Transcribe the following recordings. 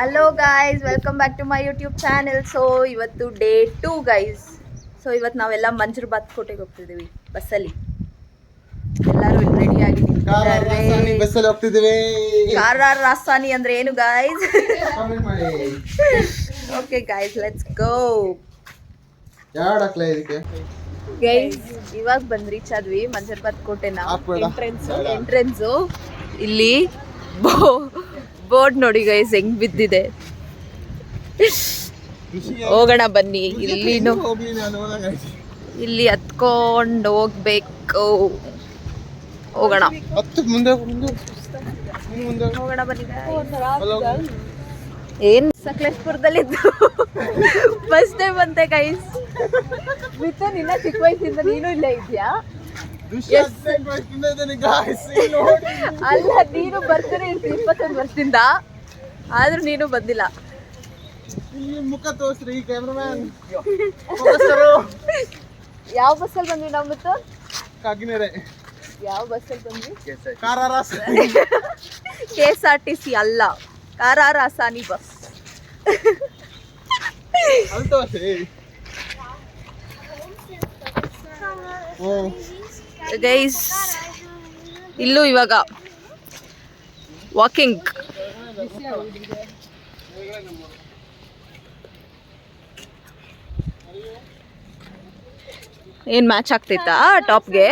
Hello guys welcome back to my YouTube channel so ಇವತ್ತು day two guys so ಇವತ್ತು ನಾವೆಲ್ಲ ಮಂಜರ್ ಬಾತ್ ಕೋಟೆಗೆ ಹೋಗ್ತಿದ್ದೀವಿ ಬಸ್ಸಲ್ಲಿ. ಎಲ್ಲರೂ ರೆಡಿ ಆಗಿ ಬಸ್ಸಲ್ಲಿ ಬಸ್ಸಲ್ಲಿ ಹೋಗ್ತಿದ್ದೀವಿ. ಕಾರ ರಾಸಾನಿ ಅಂದ್ರೆ ಏನು guys okay guys let's go ಇದಕ್ಕೆ? ಗೈಸ್ ಇವಾಗ ಬಂದ್ ರೀಚ್ ಆದ್ವಿ ಮಂಜರ್ ಬಾತ್ ಕೋಟೆನ? ಎಂಟ್ರೆನ್ಸ್ ಎಂಟ್ರೆನ್ಸ್ ಇಲ್ಲಿ ಬೋರ್ಡ್ ನೋಡಿ ಗೈಸ್ ಹೆಂಗ್ ಬಿದ್ದಿದೆ. ಹೋಗೋಣ ಬನ್ನಿ ಇಲ್ಲಿನು ನಾನು ಇಲ್ಲಿ ಹತ್ಕೊಂಡು ಹೋಗ್ಬೇಕು. ಹೋಗೋಣ. ಹೋಗೋಣ ಬನ್ನಿ. ಏನ್ ಸಕಲೇಶ್ಪುರದಲ್ಲಿದ್ದು? ಫಸ್ಟ್ ಟೈಮ್ ಬಂತೆ ಗೈಸ್ ಮಿತ್ತು ನಿನ್ನ ಚಿಕ್ಕ ವಯಸ್ಸಿಂದ ನೀನು ಇಲ್ಲೇ ಇದೆಯಾ ಅಲ್ಲ ನೀನು ಬರ್ತಾನೆ ಇರ್ತೀನಿ ಇಪ್ಪತ್ತೊಂದು ವರ್ಷದಿಂದ. ಆದ್ರೂ ನೀನು ಬಂದಿಲ್ಲ. ಮುಖ ತೋರಿಸ್ರಿ ಕ್ಯಾಮ್ರಾಮ್ಯಾನ್ ಯಾವ ಬಸ್ಸಲ್ಲಿ ಬಂದ್ವಿ ನಾವು ಮತ್ತು? ಕಾಗಿನೆರೆ ಯಾವ ಬಸ್ಸಲ್ಲಿ ಬಂದ್ವಿ? ಕಾರಾರಾಸ. K S R T C ಅಲ್ಲ. ಕಾರಾರಾಸಾನಿ ಬಸ್ ಅಲ್ಲಿ ತೋರಿಸಿ ಓ ಗೈಸ್ ಇಲ್ಲೂ ಇವಾಗ ವಾಕಿಂಗ್ ಏನು ಮ್ಯಾಚ್ ಆಗ್ತೈತಾ ಟಾಪ್ಗೆ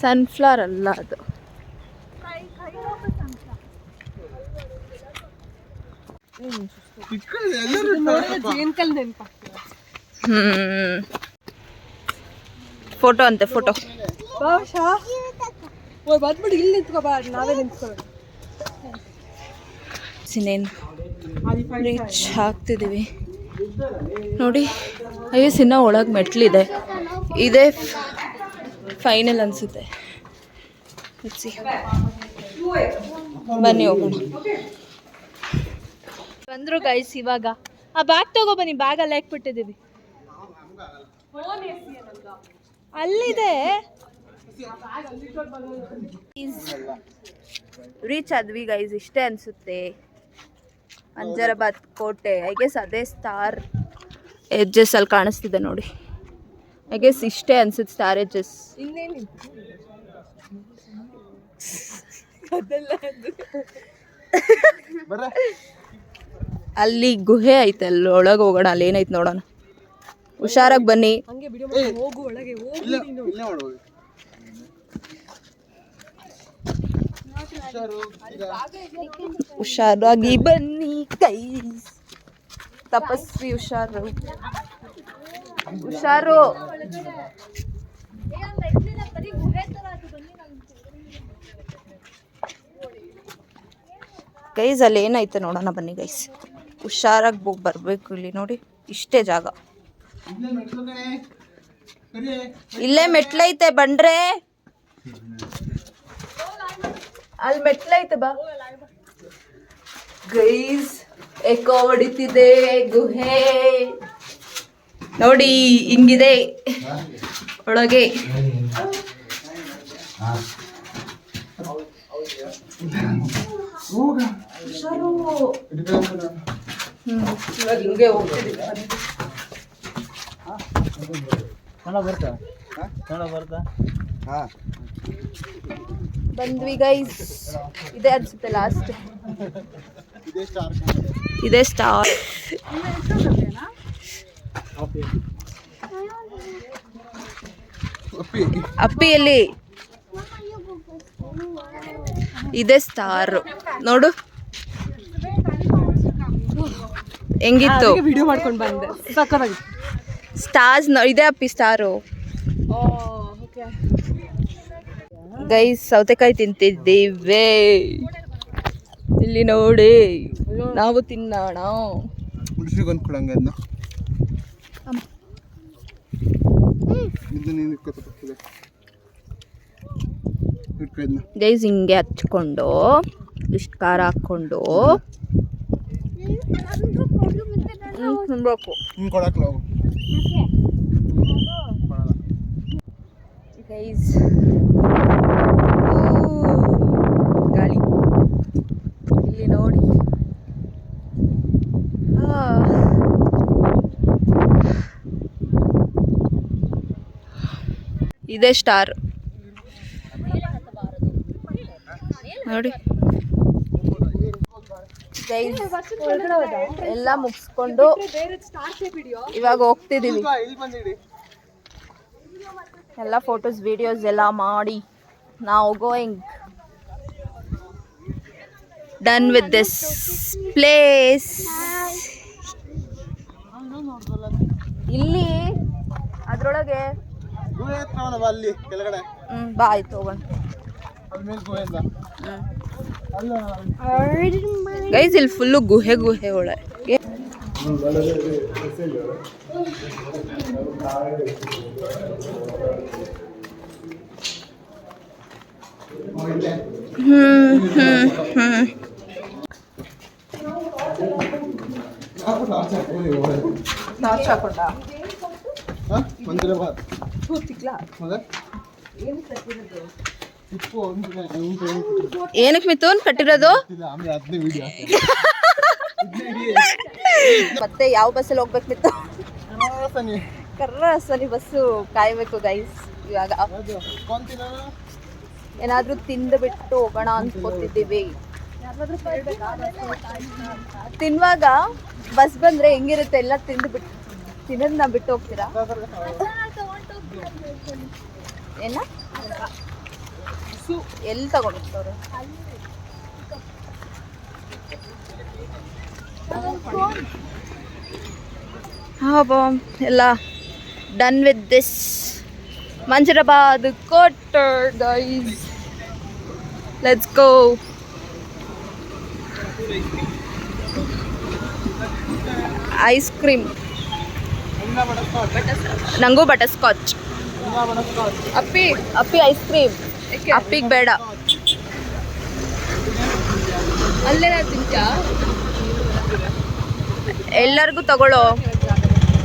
ಸನ್ಫ್ಲವರ್ ಅಲ್ಲ ಅದು. ಹ್ಮ್. ಫೋಟೋ ಅಂತೆ ಫೋಟೋ. ಬಂದ್ಬಿಟ್ಟು ಇಲ್ಲಿ ನಿಂತ್ಕೋಬಾ ನಾವೇ ನಿಂತ್ಕೊಳ್ಳೋಣ. ಸಿನೇನು ರೀಚ್ ಹಾಕ್ತಿದ್ದೀವಿ ನೋಡಿ ಅಯ್ಯೋ ಸಿನ್ನ ಒಳಗೆ ಮೆಟ್ಲಿದೆ. ಇದೇ ಫೈನಲ್ ಅನಿಸುತ್ತೆ. ಬನ್ನಿ ಹೋಗೋಣ. ಬಂದ್ರು ಗೈಸ್ ಇವಾಗ. ಆ ಬ್ಯಾಗ್ ತಗೋ ಬನ್ನಿ ಬ್ಯಾಗಲ್ಲಿ ಹಾಕ್ಬಿಟ್ಟಿದ್ದೀವಿ. ಅಲ್ಲಿದೆ. ರೀಚ್ ಆದ್ವಿ ಗೈಸ್ ಇಷ್ಟೇ ಅನ್ಸುತ್ತೆ. ಅಂಜರಾಬಾದ್ ಕೋಟೆ. ಐ ಗೆಸ್ ಅದೇ ಸ್ಟಾರ್ ಎಜ್ಜಸ್ ಅಲ್ಲಿ ಕಾಣಿಸ್ತಿದೆ ನೋಡಿ. ಐ ಗೆಸ್ ಇಷ್ಟೇ ಅನ್ಸುತ್ತೆ ಸ್ಟಾರ್ ಎಜ್ಜಸ್ ಇನ್ನೇನು ಅಲ್ಲಿ ಗುಹೆ ಐತೆ ಅಲ್ಲಿ ಒಳಗೆ ಹೋಗೋಣ ಅಲ್ಲಿ ಏನೈತೆ ನೋಡೋಣ. ಹುಷಾರಾಗಿ ಬನ್ನಿ. ಹಂಗೆ ವಿಡಿಯೋ ಹೋಗು ಒಳಗೆ ಹೋಗು ಇಲ್ಲೇ ಇಲ್ಲೇ ಮಾಡ್ಬೋದು ಹುಷಾರು ಈಗ. ಹುಷಾರಾಗಿ ಬನ್ನಿ ಕೈ. ತಪಸ್ವಿ ಹುಷಾರು. ಹುಷಾರು. ಗೈಸ್ ಅಲ್ಲಿ ಏನೈತೆ ನೋಡೋಣ ಬನ್ನಿ ಗೈಸ್ ಹುಷಾರಾಗಿ ಹೋಗಿ ಬರಬೇಕು ಇಲ್ಲಿ ನೋಡಿ. ಇಷ್ಟೇ ಜಾಗ. ಇಲ್ಲೇ ಮೆಟ್ಲೈತೆ ಬಂಡ್ರೆ. ಅಲ್ಲಿ ಮೆಟ್ಲೈತೆ ಬಾ. ಗೈಸ್ ಎಕೋ ಹೊಡಿತಿದೆ ಗುಹೆ. ನೋಡಿ ಹಿಂಗಿದೆ ಒಳಗೆ. ಹ್ಮ್. ಇವಾಗ ಹಿಂಗೆ ನಾನು. ಹಾ. ಬಂದ್ವಿ ಗೈಸ್ ಇದೆ ಅನ್ಸುತ್ತೆ ಲಾಸ್ಟ್ ಇದೆ ಸ್ಟಾರ್ ಕಾಣುತ್ತೆ. ಇದೇ ಸ್ಟಾರ್ ಅಪ್ಪಿ. ಅಪ್ಪಿಯಲ್ಲಿ. ಇದೆ ಸ್ಟಾರ್ ನೋಡು. ಹೆಂಗಿತ್ತು? ವಿಡಿಯೋ ಮಾಡ್ಕೊಂಡು ಬಂದೆ. ಸಕ್ಕತ್ತಾಗಿ ಸ್ಟಾರ್ಸ್ ಇದೆ ಅಪ್ಪಿ ಸ್ಟಾರು ಗೈಸ್ ಸೌತೆಕಾಯಿ ತಿಂತಿದ್ದೀವಿ. ಇಲ್ಲಿ ನೋಡಿ ನಾವು ತಿನ್ನೋಣ. ಗೈಸ್ ಹಿಂಗೆ ಹಚ್ಕೊಂಡು ಇಷ್ಟು ಖಾರ ಹಾಕ್ಕೊಂಡು. ತಿನ್ಬೇಕು. ಗೈಸ್ ಗಾಳಿ ಇಲ್ಲಿ ನೋಡಿ. ಇದೆ ಸ್ಟಾರ್ ನೋಡಿ. ಎಲ್ಲ ಮುಗಿಸ್ಕೊಂಡು ಇವಾಗ ಬಂದಿಡಿ. ಎಲ್ಲ ಫೋಟೋಸ್ ವಿಡಿಯೋಸ್ ಎಲ್ಲ ಮಾಡಿ ನಾವು going done with this place ಇಲ್ಲಿ ಅದ್ರೊಳಗೆ ಬಾ ಆಯ್ತು ಹೋಗೋಣ. ಅಲ್ಲಿ ಮೇಲೆ ಗುಹೆಯಿಂದ ಅಲ್ಲ ಗೈಸ್ ಇಲ್ಲಿ ಫುಲ್ಲು ಗುಹೆ ಗುಹೆ ಒಳಗೆ. ಹ್ಮ್ ಹ್ಮ್. ಹ್ಮ್ ಹಾಕ್ಬಿಟ್ಟು ಆಚೆ ಹಾಕ್ಬೋದು ಇವಾಗ. ನಾಚ್ ಹಾಕೊಂಡ ಹಾ? ಏನಕ್ಕೆ ಮಿಥುನ್ ಕಟ್ಟಿರೋದು? ಮತ್ತೆ ಯಾವ ಬಸ್ಸಲ್ಲಿ ಹೋಗ್ಬೇಕು ಮಿಥುನ್ ಕರ್ರಸನಿ ಬಸ್ಸು ಕಾಯ್ಬೇಕು ಗೈಸ್ ಇವಾಗ. ಏನಾದ್ರೂ ತಿಂದು ಬಿಟ್ಟು ಹೋಗೋಣ ಅನ್ಕೋತಿದ್ದೀವಿ ತಿನ್ನುವಾಗ ಬಸ್ ಬಂದ್ರೆ ಹೆಂಗಿರುತ್ತೆ? ಎಲ್ಲ ತಿಂದು ಬಿಟ್ಟು ತಿನ್ನೋದನ್ನ ಬಿಟ್ಟು ಹೋಗ್ತೀರಾ? ಏನ? ಎಲ್ಲಿ ತಗೊಂಡಿರ್ತಾರೆ ಹಾಬ ಎಲ್ಲ done with this Manjarabad ಕೋಟರ್ guys let's go ice cream ನಂಗೂ ಬಟರ್ ಸ್ಕಾಚ್ ಅಪ್ಪಿ ಅಪ್ಪಿ ಐಸ್ ಕ್ರೀಮ್ ಅಪ್ಪಿಗೆ ಬೇಡ. ಅಲ್ಲೇ ತಿಂತಾ ಎಲ್ಲರಿಗೂ ತಗೊಳ್ಳೋ.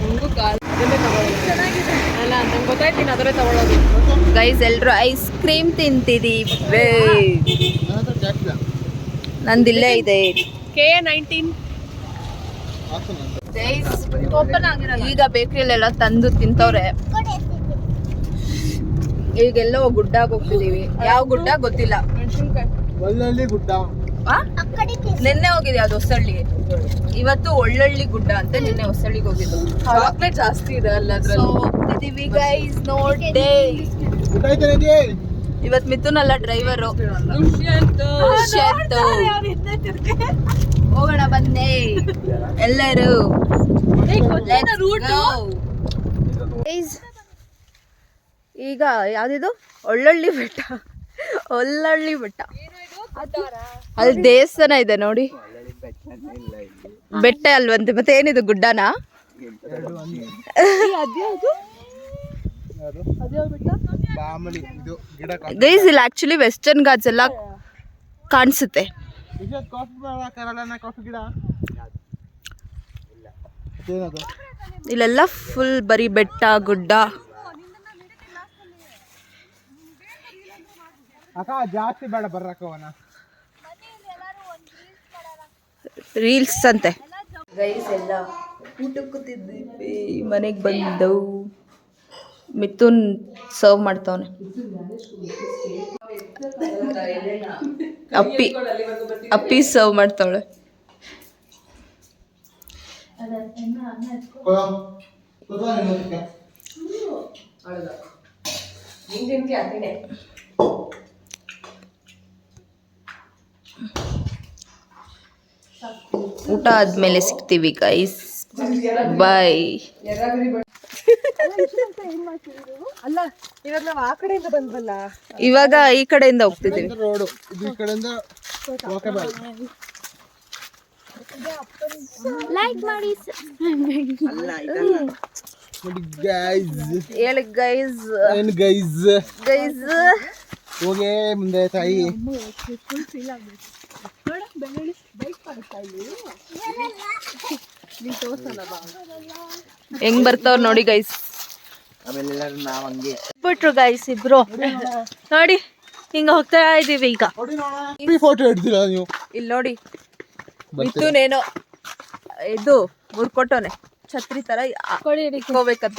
ನಂಗೂ ಕಾಲ್ ಅದನ್ನೇ ಅಲ್ಲ ನಂಗೆ ಗೊತ್ತಾಯ್ತು ನೀನು ಅದರೇ ತಗೊಳ್ಳೋದು. ಗೈಸ್ ಎಲ್ಲರೂ ಐಸ್ ಕ್ರೀಮ್ ತಿಂತಿದ್ದೀವಿ ನಂದಿಲ್ಲೇ ಇದೆ. ಕೆ ನೈನ್ಟೀನ್ ಈಗ ಬೇಕ್ರಿಯಲ್ಲೆಲ್ಲ ತಂದು ತಿಂತವ್ರೆ. ಈಗೆಲ್ಲೋ ಗುಡ್ಡಾಗ ಹೋಗ್ತಿದೀವಿ ಯಾವ ಗುಡ್ಡ ಗೊತ್ತಿಲ್ಲ. ಒಳ್ಳೊಳ್ಳೆ ಗುಡ್ಡ. ಆ? ನಿನ್ನೆ ಹೋಗಿದೆ ಅದು ಹೊಸಳ್ಳಿಗೆ ಇವತ್ತು ಒಳ್ಳೊಳ್ಳಿ ಗುಡ್ಡ ಅಂತ ನಿನ್ನೆ ಹೊಸಳ್ಳಿಗೆ ಹೋಗಿದ್ದು. ಚಾಕ್ಲೇಟ್ ಜಾಸ್ತಿ ಇದೆ ಅಲ್ಲ ಹೋಗ್ತಿದೀವಿ ಗೈಸ್ ನೋಡಿ ಇವತ್ ಮಿಥುನ್ ಅಲ್ಲ ಡ್ರೈವರು ಹೋಗೋಣ ಬಂದೆ ಎಲ್ಲರೂ. ಈಗ ಯಾವ್ದಿದು? ಒಳ್ಳೊಳ್ಳಿ ಬೆಟ್ಟ. ಒಳ್ಳೊಳ್ಳಿ ಬೆಟ್ಟ. ಅಲ್ಲಿ ದೇವಸ್ಥಾನ ಇದೆ ನೋಡಿ. ಬೆಟ್ಟ ಅಲ್ವಂತೆ. ಮತ್ತೆ ಏನಿದು ಗುಡ್ಡನಾ? ಗೈಸ್ ಇಲ್ಲಿ ಆಕ್ಚುಲಿ ವೆಸ್ಟರ್ನ್ ಗಾಡ್ಸ್ ಎಲ್ಲ ಕಾಣಿಸುತ್ತೆ. ಇಲ್ಲೆಲ್ಲ ಫುಲ್ ಬರೀ ಬೆಟ್ಟ, ಗುಡ್ಡ. ಅಕ್ಕ ಜಾಸ್ತಿ ಬೇಡ ಬರ್ರಕ್ಕವನ ರೀಲ್ಸ್ ಅಂತೆ. ಗೈಸ್ ಎಲ್ಲ ಊಟಕ್ಕೆ ಮನೆಗೆ ಬಂದವು. ಮಿಥುನ್ ಸರ್ವ್ ಮಾಡ್ತಾವನೆ. ಅಪ್ಪಿ ಅಪ್ಪಿ ಸರ್ವ್ ಮಾಡ್ತಾವಳೆ. ಊಟ ಆದ್ಮೇಲೆ ಸಿಗ್ತೀವಿ ಗೈಸ್ ಬಾಯ್ ಅಲ್ಲ ಇವಾಗ ನಾವು ಆ ಕಡೆಯಿಂದ ಬಂದ್ವಲ್ಲ? ಇವಾಗ ಈ ಕಡೆಯಿಂದ ಹೋಗ್ತಿದ್ದೀವಿ. ಲೈಕ್ ಇದು ಈ ಕಡೆಯಿಂದ ವಾಕಬಾಲ್ ನೋಡಿ ಗೈಸ್ ಹೇಳಿ ಗೈಸ್ ಏನ್ ಗೈಸ್ ಗೈಸ್ ಹೋಗೇ ಮುಂದೆ ತಾಯಿ. ಹೆಂಗ್ ಬರ್ತಾವ್ರ ನೋಡಿ ಗೈಸ್ ಬಿಟ್ರು ಗೈಸ್ ಇಬ್ರು. ನೋಡಿ ಹಿಂಗ ಹೋಗ್ತಾ ಇದೀವಿ ಈಗ. ಫೋಟೋ ಹಿಡ್ದಿಲ್ಲ ನೀವು? ಇಲ್ಲಿ ನೋಡಿ. ಮಿಥುನ್ ಏನೋ ಇದು ಮುರ್ಕೊಟ್ಟವನೆ. ಛತ್ರಿ ತರ ಇಟ್ಕೋಬೇಕಂತ.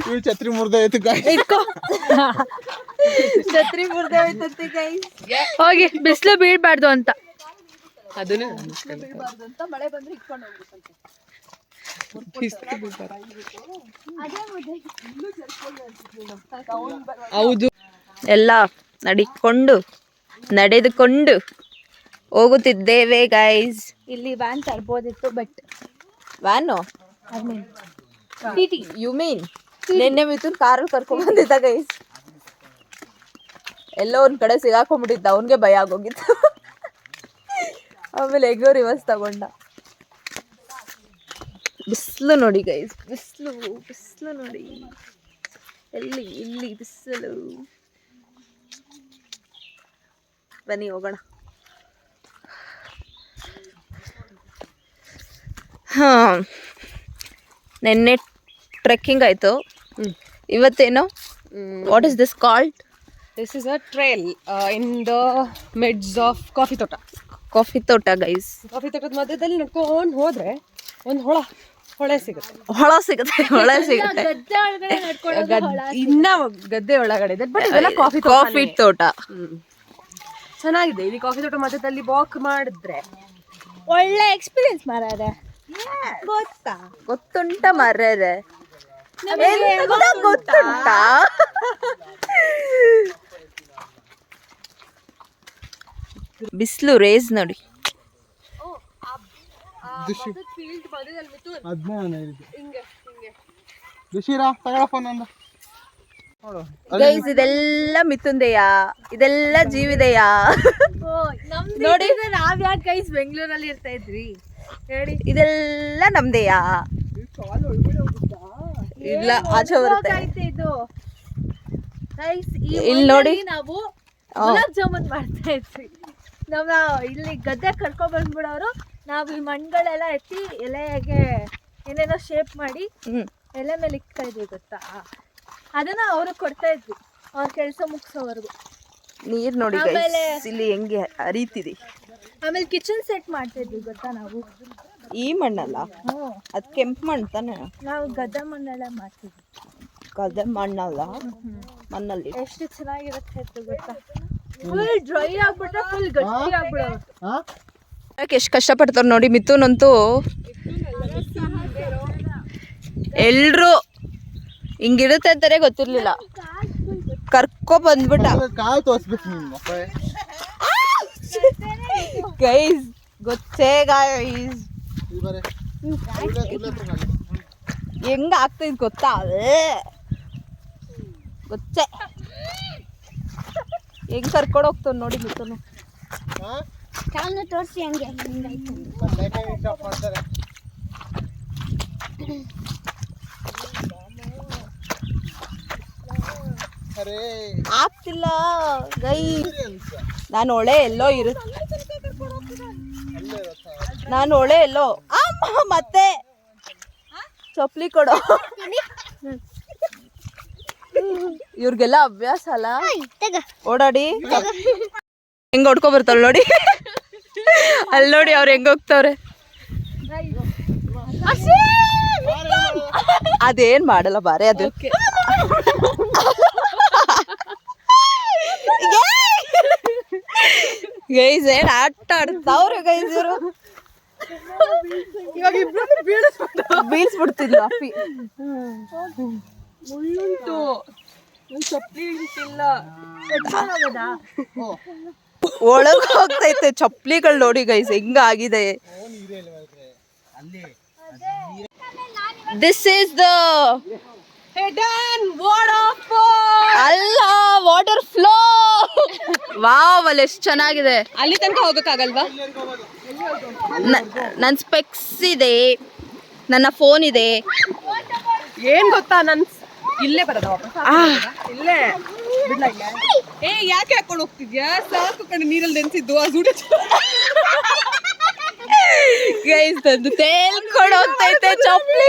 ಇವ್ಳು ಛತ್ರಿ ಮುರ್ದೋಯ್ತು ಗಾಯ್ಸ್ ಇಟ್ಕೋ. ಛತ್ರಿ ಮುರ್ದೆ ಹೋಯ್ತಂತೆ ಗೈಸ್ ಹೋಗಿ ಬಿಸಿಲು ಬೀಳ್ಬಾರ್ದು ಅಂತ. ಅದನ್ನು ಅಂತ ಮಳೆ ಬಂದ್ರೆ ಇಟ್ಕೊಂಡು ಹೋಗ್ಬೇಕಂತೆ ಹೌದು. ಎಲ್ಲ ನಡಿಕೊಂಡು ನಡೆದುಕೊಂಡು ಹೋಗುತ್ತಿದ್ದೇವೆ ಗೈಸ್ ಇಲ್ಲಿ ವ್ಯಾನ್ ತರ್ಬೋದಿತ್ತು ಬಟ್ ವ್ಯಾನು ಯು ಮೀನ್ ನಿನ್ನೆ ಮಿಥುನ್ ಕಾರಲ್ಲಿ ಕರ್ಕೊಂಡ್ ಬಂದಿದ್ದ ಗೈಸ್ ಎಲ್ಲೋ ಒಂದ್ ಕಡೆ ಸಿಗಾಕೊಂಡ್ಬಿಟ್ಟಿದ್ದ ಅವನ್ಗೆ ಭಯ ಆಗೋಗಿತ್ತು. ಆಮೇಲೆ ಎಗ್ಗೋ ರಿವರ್ಸ್ ತಗೊಂಡ. ಬಿಸಿಲು ನೋಡಿ ಗೈಸ್ ಬಿಸಿಲು ಬಿಸಿಲು ನೋಡಿ. ಎಲ್ಲಿ ಇಲ್ಲಿ ಬಿಸಿಲು. ಬನ್ನಿ ಹೋಗೋಣ. ಹಾಂ. ನಿನ್ನೆ ಟ್ರೆಕ್ಕಿಂಗ್ ಆಯಿತು. ಇವತ್ತೇನು? What is this called this is a trail in the midst of coffee ತೋಟ. ಕಾಫಿ ತೋಟ ಗೈಸ್ ಕಾಫಿ ತೋಟದ ಮಧ್ಯದಲ್ಲಿ ನಡ್ಕೊಂಡು ಹೋದ್ರೆ ಒಂದು ಹೊಳ ಹೊಳೆ ಸಿಗುತ್ತೆ. ಹೊಳ ಸಿಗುತ್ತೆ ಹೊಳೆ ಸಿಗುತ್ತೆ. ಇನ್ನ ಗದ್ದೆ ಒಳಗಡೆ ಇದೆ ಬಟ್ ಇದೆಲ್ಲ ಕಾಫಿ ಕಾಫಿ ತೋಟ ಚೆನ್ನಾಗಿದೆ. ಇಲ್ಲಿ ಕಾಫಿ ತೋಟ ಮಧ್ಯದಲ್ಲಿ ವಾಕ್ ಮಾಡಿದ್ರೆ ಒಳ್ಳೆ ಎಕ್ಸ್ಪೀರಿಯನ್ಸ್ ಮಾರಾರೆ ಗೊತ್ತಾ? ಗೊತ್ತುಂಟ ಮರ್ರೆ. ಗೊತ್ತುಂಟ? ಬಿಸಿಲು ರೇಸ್ ನೋಡಿ. ಇದೆಲ್ಲ ಮಿಥುಂದೆಯಾ? ಇದೆಲ್ಲ ಜೀವಿದೆಯಾ? ನೋಡಿ. ನಾವ್ ಯಾಕೆ ಗೈಸ್ ಬೆಂಗಳೂರಲ್ಲಿ ಇರ್ತಾ ಇದ್ರಿ? ಹೇಳಿ. ಇದೆಲ್ಲ ನಮ್ದೆಯಾ? ಇಲ್ಲ ಆಚೆ ಬರುತ್ತೆ. ಇದು. ಇಲ್ಲಿ ನೋಡಿ. ನಾವು. ಗುಲಾಬ್ ಜಾಮೂನ್ ಮಾಡ್ತಾ ಇದ್ವಿ. ನಮ್ಮ ಇಲ್ಲಿ ಗದ್ದೆ ಕರ್ಕೊಂಡ್ ಬಂದ್ಬಿಡೋರು ನಾವು ಈ ಮಣ್ಗಳೆಲ್ಲ ಎತ್ತಿ ಎಲೆಗೆ ಏನೇನೋ ಶೇಪ್ ಮಾಡಿ ಎಲೆ ಮೇಲೆ ಇಕ್ತಾ ಇದ್ವಿ ಗೊತ್ತಾ? ಅದನ್ನ ಅವ್ರಿಗೆ ಕೊಡ್ತಾ ಇದ್ವಿ. ಅವ್ರ ಕೆಲಸ ಮುಗಿಸೋವರೆಗೂ. ನೀರ್ ನೋಡಿ ಇಲ್ಲಿ ಹೆಂಗೆ ಹರಿತಿದೆ ಆಮೇಲೆ ಕಿಚನ್ ಸೆಟ್ ಮಾಡ್ತಾ ಇದ್ವಿ ಗೊತ್ತಾ ನಾವು? ಈ ಮಣ್ಣಲ್ಲ? ಹ್ಞೂ. ಅದ್ ಕೆಂಪು ಮಣ್ಣು ತಾನೆ? ನಾವು ಗದ್ದೆ ಮಣ್ಣೆಲ್ಲ ಮಾಡ್ತಿದ್ವಿ. ಕದ ಮಣ್ಣಲ್ಲ? ಮಣ್ಣಲ್ಲಿ. ಎಷ್ಟು ಚೆನ್ನಾಗಿರುತ್ತೆ ಗೊತ್ತಾ? ಫುಲ್ ಡ್ರೈ ಆಗ್ಬಿಟ್ರೆ ಫುಲ್ ಗಟ್ಟಿ ಆಗ್ಬಿಡೋದು. ಹಾ? ಎಷ್ಟು ಕಷ್ಟಪಡ್ತಾರೆ ನೋಡಿ ಮಿಥುನ್ ಎಲ್ಲರೂ ಎಲ್ರು ಹಿಂಗಿರುತ್ತೆ ಅಂತಾರೆ ಗೊತ್ತಿರ್ಲಿಲ್ಲ. ಕರ್ಕೊ ಬಂದ್ಬಿಟ್ಟ. ಕಾಯ್ ತೋರಿಸ್ಬೇಕು ಗೈಸ್ ಗೊತ್ತೇ ಗೈಸ್. ಹೆಂಗ ಆಗ್ತೈತ್ ಗೊತ್ತಾ? ಅದೇ ಗೊತ್ತೇ. ಹೆಂಗ್ ಕರ್ಕೊಂಡು ಹೋಗ್ತಾವ್ ನೋಡಿ ಗೊತ್ತನು ಹಾ? ತೋರಿಸಿ ಹಂಗೆ. ಆಗ್ತಿಲ್ಲ. ಗೈ. ನಾನು ಒಳೆ ಎಲ್ಲೋ ಇರುತ್ತೆ ನಾನು ಒಳೆ ಎಲ್ಲೋ. ಅಮ್ಮ ಮತ್ತೆ? ಚಪ್ಲಿ ಕೊಡು. ಇವ್ರಿಗೆಲ್ಲ ಅಭ್ಯಾಸ ಅಲ್ಲ? ಓಡಾಡಿ. ಹೆಂಗ್ ಹೊಡ್ಕೊ ಬರ್ತಾಳ ನೋಡಿ. ಅಲ್ಲಿ ನೋಡಿ ಅವ್ರು ಹೆಂಗ್ ಹೋಗ್ತಾವ್ರೆ. ಅದೇನ್ ಮಾಡಲ್ಲ ಬಾರೆ ಅದು. ಗೈಸ್ ಏನ್ ಆಟ ಆಡ್ತಾವ್ರೆ ಗೈಸ್ ಇವರು? ಇವಾಗ ಇಬ್ರು ಬೀಳ್ಸ್ಬಿಡ್ತಿದ್ಲು ಅಪ್ಪಿ. ಮುಳ್ಳುಂಟು ಚಪ್ಪಲಿ ಇಲ್ಲ ಒಳಗ್ ಹೋಗ್ತೈತೆ ಚಪ್ಲಿಗಳು ನೋಡಿ ಗೈಸ್ ಹೆಂಗಾಗಿದೆ. ದಿಸ್ ಈಸ್ ದ ಅಲ್ಲ ವಾಟರ್ ಫ್ಲೋ ವಾವ್ ಅಲ್ಲಿ ಎಷ್ಟು ಚೆನ್ನಾಗಿದೆ. ಅಲ್ಲಿ ತನಕ ಹೋಗಕ್ಕಾಗಲ್ವಾ? ನನ್ನ ನನ್ ಸ್ಪೆಕ್ಸ್ ಇದೆ. ನನ್ನ ಫೋನ್ ಇದೆ. ಏನ್ ಗೊತ್ತಾ ನನ್ ಇಲ್ಲೇ ಬರೋದ ಇಲ್ಲೇ. ಏ ಯಾಕೆ ಹಾಕೊಂಡು ಹೋಗ್ತಿದ್ಯಾ? ಸಾಕು ಕಣ್ಣು ನೀರಲ್ಲಿ ನೆನ್ಸಿದ್ದು ಆ ಜೂಡ ಗೈಸ್ ತಂದು ತೇಲ್ಕೊಂಡು ಹೋಗ್ತೈತೆ ಚಪ್ಲಿ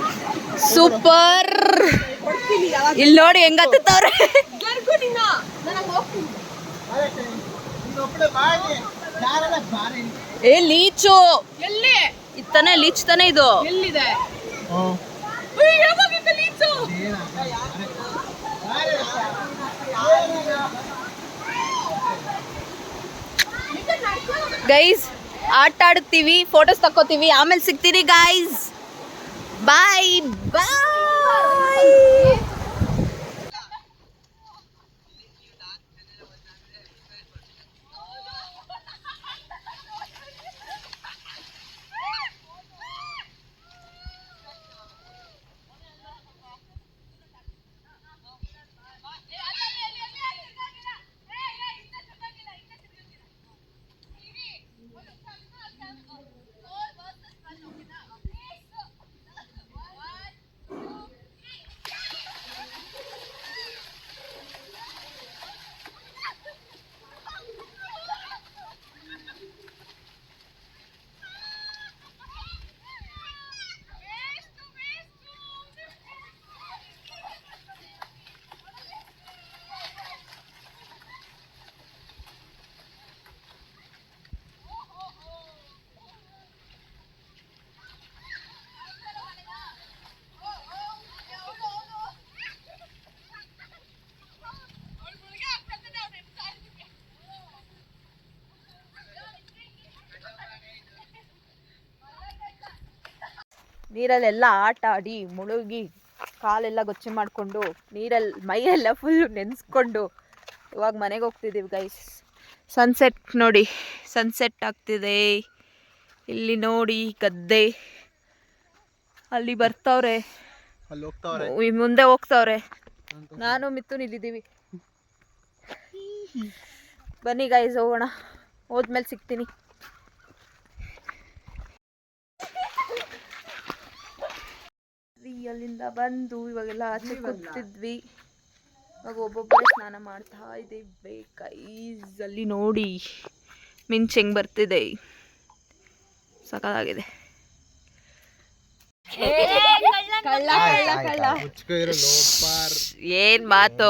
ಸೂಪರ್ ಇಲ್ಲಿ ನೋಡಿ ಹೆಂಗ್ ಹತ್ತವ್ರೆ ಏ ಲೀಚು. ಎಲ್ಲಿ? ಇತ್ತಾನೆ ಲೀಚ್ ತಾನೆ ಇದು. ಎಲ್ಲಿದೆ? ಗೈಸ್ ಆಟ ಆಡ್ತೀವಿ ಫೋಟೋಸ್ ತಕ್ಕೋತೀವಿ ಆಮೇಲೆ ಸಿಗ್ತೀರಿ ಗೈಸ್ ಬಾಯ್ ಬಾಯ್ ನೀರಲ್ಲೆಲ್ಲ ಆಟ ಆಡಿ ಮುಳುಗಿ ಕಾಲೆಲ್ಲ ಗೊಚ್ಚಿ ಮಾಡಿಕೊಂಡು ನೀರಲ್ಲಿ ಮೈಯೆಲ್ಲ ಫುಲ್ ನೆನೆಸ್ಕೊಂಡು ಇವಾಗ ಮನೆಗೆ ಹೋಗ್ತಿದ್ದೀವಿ ಗೈಸ್ ಸನ್ಸೆಟ್ ನೋಡಿ ಸನ್ಸೆಟ್ ಆಗ್ತಿದೆ. ಇಲ್ಲಿ ನೋಡಿ ಗದ್ದೆ. ಅಲ್ಲಿ ಬರ್ತಾವ್ರೆ. ಮುಂದೆ ಹೋಗ್ತಾವ್ರೆ. ನಾನು ಮಿತ್ತು ನಿಲ್ಲಿದ್ದೀವಿ. ಬನ್ನಿ ಗೈಸ್ ಹೋಗೋಣ. ಹೋದ್ಮೇಲೆ ಸಿಗ್ತೀನಿ. ಈ ಅಲ್ಲಿಂದ ಬಂದು ಇವಾಗೆಲ್ಲ ಆಚೆ ಕೂತಿದ್ವಿ. ಇವಾಗ ಒಬ್ಬೊಬ್ಬರೇ ಸ್ನಾನ ಮಾಡ್ತಾ ಇದ್ದೀವಿ ಕೈಸ್ ಅಲ್ಲಿ ನೋಡಿ ಮಿಂಚ್ ಹೆಂಗ್ ಬರ್ತಿದೆ. ಸಕಾಲಾಗಿದೆ ಏನ್ ಮಾತು?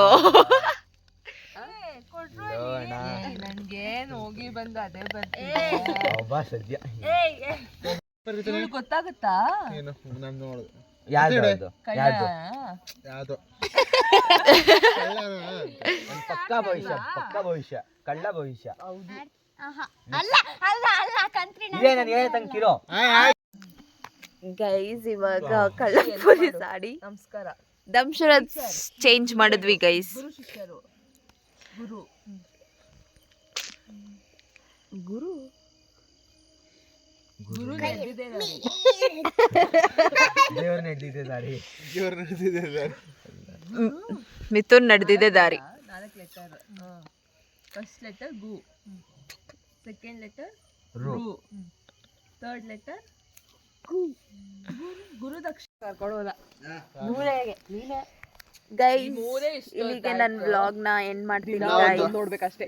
ನನ್ಗೇನ್ ಹೋಗಿ. ಬಂದು ಅದೇ ಬರ್ತೀನಿ ಗೊತ್ತಾಗುತ್ತಾ? ಏನು ನಾನು ನೋಡು ಯಾರ್ದು ಯಾರ್ದು ಯಾವ್ದು? ಪಕ್ಕ ಭವಿಷ್ಯ ಪಕ್ಕ ಭವಿಷ್ಯ ಕಳ್ಳ ಭವಿಷ್ಯ. ಇದೇ ನಾನು ಹೇಳ್ತಂಕಿರೋ ಗೈಸ್ ಇವಾಗ ಕಳ್ಳಪುರಿ ಸಾಡಿ. ನಮಸ್ಕಾರ. ದಂಶರ ಚೇಂಜ್ ಮಾಡಿದ್ವಿ ಗೈಸ್ ಗುರು ಶಿಷ್ಯರು. ಗುರು. ಗುರು. ನಡೆದಿದೆ ದೇವ್ರು ನಡೆದಿದೆ ದಾರಿ. ಇವ್ರು ನಡೆದಿದೆ ಮಿಥುನ್ ನಡೆದಿದೆ ದಾರಿ. ನಾಲ್ಕು ಲೆಟರ್ ಫಸ್ಟ್ ಲೆಟರ್ ಗು. ಸೆಕೆಂಡ್ ಲೆಟರ್ ರು. ಥರ್ಡ್ ಲೆಟರ್ ಗುರು ದಕ್ಷ ಕೊಡೋದ ಗೈ ಮೂರೇ ಇಷ್ಟ ಇಲ್ಲಿಗೆ ನನ್ನ ವ್ಲಾಗ್ನ ಎಂಡ್ ಮಾಡ್ತೀನಿ ನೋಡ್ಬೇಕಷ್ಟೇ.